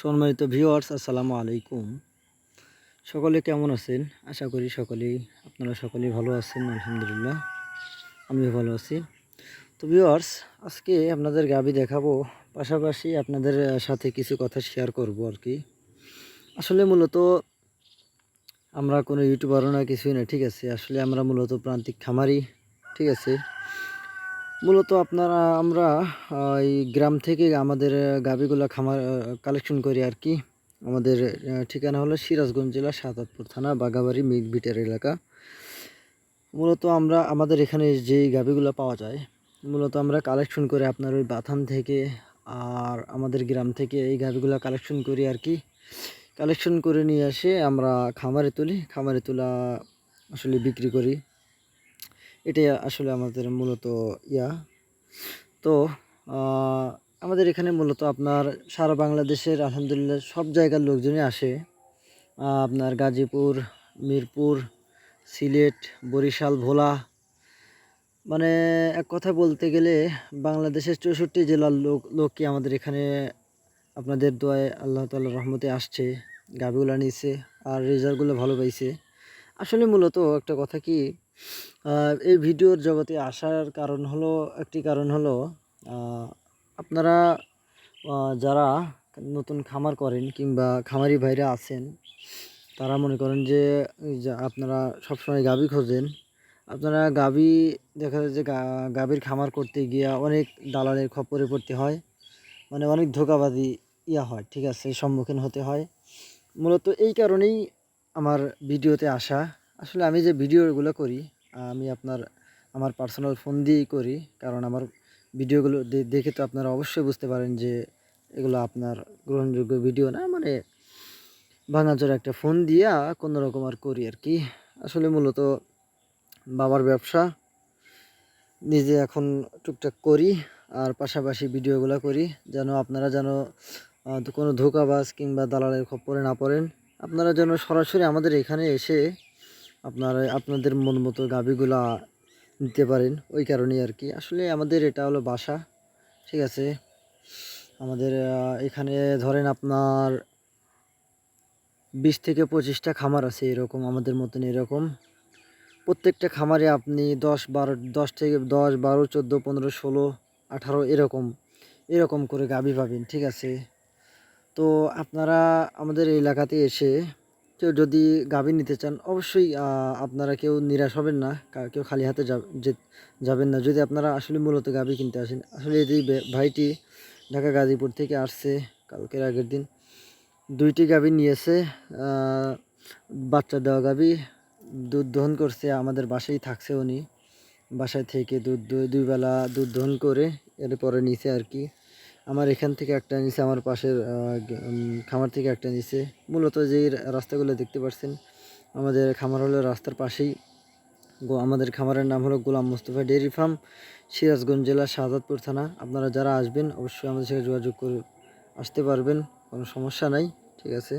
সম্মানিত ভিউয়ার্স, আসসালামু আলাইকুম। সকলে কেমন আছেন? আশা করি সকলেই, আপনারা সকলেই ভালো আছেন, আলহামদুলিল্লাহ। আমিও ভালো আছি। তো ভিউয়ার্স, আজকে আপনাদের গাবি দেখাবো, পাশাপাশি আপনাদের সাথে কিছু কথা শেয়ার করব আর কি। আসলে মূলত আমরা কোনো ইউটিউবারও না, কিছুই না, ঠিক আছে? আসলে আমরা মূলত প্রান্তিক খামারি, ঠিক আছে? মূলত আপনারা, আমরা এই গ্রাম থেকে আমাদের গাবিগুলা খামার কালেকশন করি আর কি। আমাদের ঠিকানা হলো সিরাজগঞ্জ জেলা সাতাতপুর থানা বাগাবাড়ি মিটবিটের এলাকা। মূলত আমরা, আমাদের এখানে যেই গাবিগুলো পাওয়া যায়, মূলত আমরা কালেকশন করে আপনার ওই বাথান থেকে আর আমাদের গ্রাম থেকে এই গাবিগুলো কালেকশন করি আর কি। কালেকশন করে নিয়ে এসে আমরা খামারে তুলি, খামারে তোলা আসলে বিক্রি করি। এটাই আসলে আমাদের মূলত ইয়া। তো আমাদের এখানে মূলত আপনার সারা বাংলাদেশের আলহামদুলিল্লাহ সব জায়গার লোকজনই আসে। আপনার গাজীপুর, মিরপুর, সিলেট, বরিশাল, ভোলা। মানে এক কথা বলতে গেলে বাংলাদেশের চৌষট্টি জেলার লোক, লোকই আমাদের এখানে আপনাদের দোয়ায় আল্লাহ তাল্লাহ রহমতে আসছে গাভিগুলো নিছে আর রেজাল্টগুলো ভালো পাইছে। আসলে মূলত একটা কথা কি এই ভিডিওর জগতে আসার কারণ হলো, একটি কারণ হলো আপনারা যারা নতুন খামার করেন কিংবা খামারি ভাইরা আছেন, তারা মনে করেন যে আপনারা সবসময় গাভী খোঁজেন। আপনারা গাভী দেখা যায় যে গাভীর খামার করতে গিয়া অনেক দালালের খপ্পরে পড়তে হয় মানে অনেক ধোকাবাজি ইয়া হয়, ঠিক আছে, সম্মুখীন হতে হয়। মূলত এই কারণেই আমার ভিডিওতে আসা। আসলে আমি যে ভিডিওগুলো করি, আমি আপনার, আমার পার্সোনাল ফোন দিয়েই করি। কারণ আমার ভিডিওগুলো দেখে তো আপনারা অবশ্যই বুঝতে পারেন যে এগুলো আপনার গ্রহণযোগ্য ভিডিও না। মানে ভাঙাচোরা একটা ফোন দিয়া কোনো রকম আর করি আর কি। আসলে মূলত বাবার ব্যবসা, নিজে এখন টুকটাক করি আর পাশাপাশি ভিডিওগুলো করি। যেন আপনারা যেন কোনো ধোকাবাজ কিংবা দালালের খপ্পরে না পড়েন। আপনারা যেন সরাসরি আমাদের এখানে এসে আপনার, আপনাদের মন মতো গাভিগুলা নিতে পারেন, ওই কারণেই আর কি। আসলে আমাদের এটা হলো বাসা, ঠিক আছে? আমাদের এখানে ধরেন আপনার বিশ থেকে পঁচিশটা খামার আছে এরকম, আমাদের মতন এরকম। প্রত্যেকটা খামারে আপনি দশ বারো, দশ থেকে দশ, বারো, চোদ্দ, পনেরো, ষোলো, আঠারো এরকম এরকম করে গাভি পাবেন, ঠিক আছে? তো আপনারা আমাদের এলাকাতে এসে কেউ যদি গাভি নিতে চান, অবশ্যই আপনারা কেউ নিরাশ হবেন না। কেউ খালি হাতে যাবেন না। যদি আপনারা আসলে মূলত গাভি কিনতে আসেন, আসলে এই ভাইটি ঢাকা গাজীপুর থেকে আসছে কালকের আগের দিন। দুইটি গাভী নিয়েছে বাচ্চা দেওয়া গাভী, দুধ দহন করছে, আমাদের বাসায় থাকছে উনি। বাসায় থেকে দুধ দুই বেলা দুধ দহন করে, এরপরে নিচে আর কি। আমার এখান থেকে একটা নিচে আমার পাশের খামার থেকে একটা নিচে মূলত যে রাস্তাগুলো দেখতে পাচ্ছেন আমাদের খামার হলো রাস্তার পাশেই। আমাদের খামারের নাম হলো গোলাম মুস্তফা ডেয়ারি ফার্ম, সিরাজগঞ্জ জেলা শাহজাদপুর থানা। আপনারা যারা আসবেন, অবশ্যই আমাদের সাথে যোগাযোগ করে আসতে পারবেন, কোনো সমস্যা নাই, ঠিক আছে?